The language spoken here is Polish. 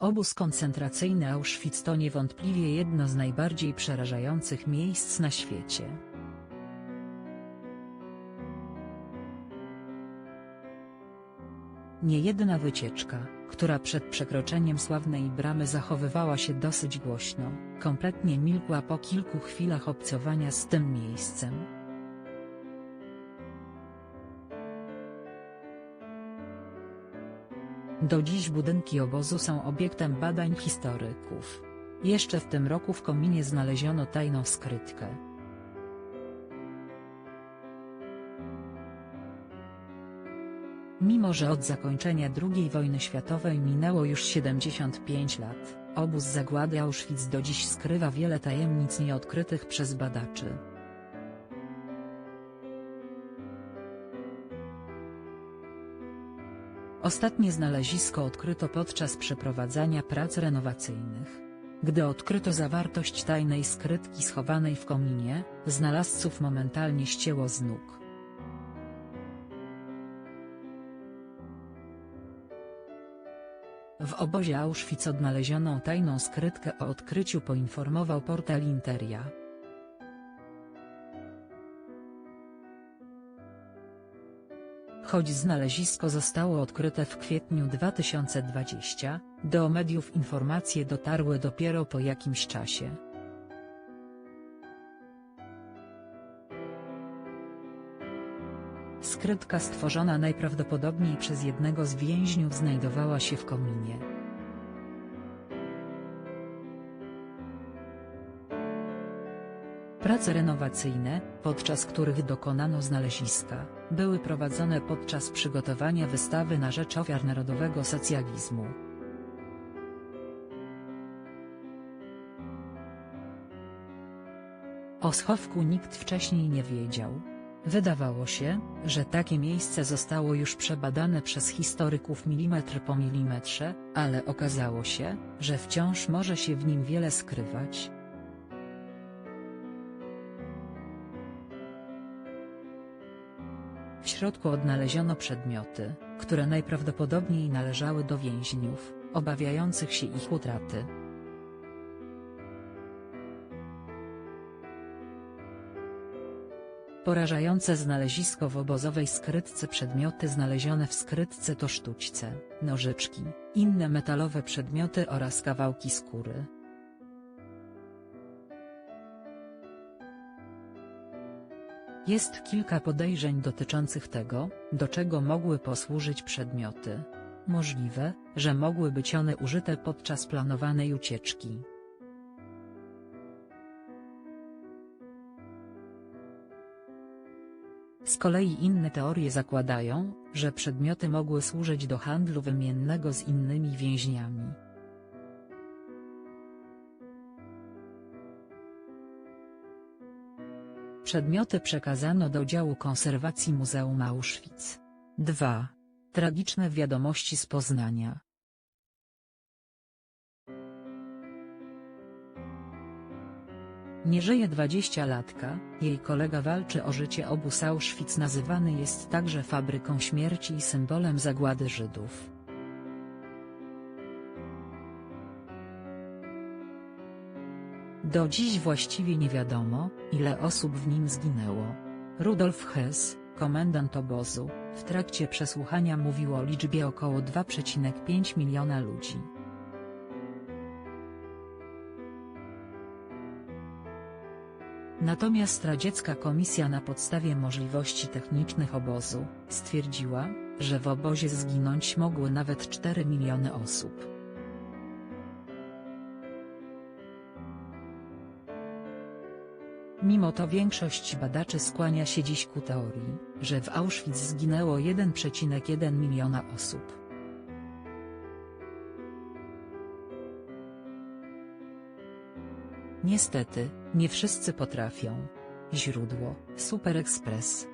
Obóz koncentracyjny Auschwitz to niewątpliwie jedno z najbardziej przerażających miejsc na świecie. Niejedna wycieczka, która przed przekroczeniem sławnej bramy zachowywała się dosyć głośno, kompletnie milkła po kilku chwilach obcowania z tym miejscem. Do dziś budynki obozu są obiektem badań historyków. Jeszcze w tym roku w kominie znaleziono tajną skrytkę. Mimo że od zakończenia II wojny światowej minęło już 75 lat, obóz zagłady Auschwitz do dziś skrywa wiele tajemnic nieodkrytych przez badaczy. Ostatnie znalezisko odkryto podczas przeprowadzania prac renowacyjnych. Gdy odkryto zawartość tajnej skrytki schowanej w kominie, znalazców momentalnie ścięło z nóg. W obozie Auschwitz odnalezioną tajną skrytkę o odkryciu poinformował portal Interia. Choć znalezisko zostało odkryte w kwietniu 2020, do mediów informacje dotarły dopiero po jakimś czasie. Skrytka stworzona najprawdopodobniej przez jednego z więźniów znajdowała się w kominie. Prace renowacyjne, podczas których dokonano znaleziska, były prowadzone podczas przygotowania wystawy na rzecz ofiar narodowego socjalizmu. O schowku nikt wcześniej nie wiedział. Wydawało się, że takie miejsce zostało już przebadane przez historyków milimetr po milimetrze, ale okazało się, że wciąż może się w nim wiele skrywać. Środku odnaleziono przedmioty, które najprawdopodobniej należały do więźniów, obawiających się ich utraty. Porażające znalezisko w obozowej skrytce przedmioty znalezione w skrytce to sztućce, nożyczki, inne metalowe przedmioty oraz kawałki skóry. Jest kilka podejrzeń dotyczących tego, do czego mogły posłużyć przedmioty. Możliwe, że mogły być one użyte podczas planowanej ucieczki. Z kolei inne teorie zakładają, że przedmioty mogły służyć do handlu wymiennego z innymi więźniami. Przedmioty przekazano do działu konserwacji Muzeum Auschwitz. 2. Tragiczne wiadomości z Poznania. Nie żyje 20-latka, jej kolega walczy o życie obóz Auschwitz nazywany jest także fabryką śmierci i symbolem zagłady Żydów. Do dziś właściwie nie wiadomo, ile osób w nim zginęło. Rudolf Hess, komendant obozu, w trakcie przesłuchania mówił o liczbie około 2,5 miliona ludzi. Natomiast radziecka komisja na podstawie możliwości technicznych obozu, stwierdziła, że w obozie zginąć mogły nawet 4 miliony osób. Mimo to większość badaczy skłania się dziś ku teorii, że w Auschwitz zginęło 1,1 miliona osób. Niestety, nie wszyscy potrafią. Źródło: Super Express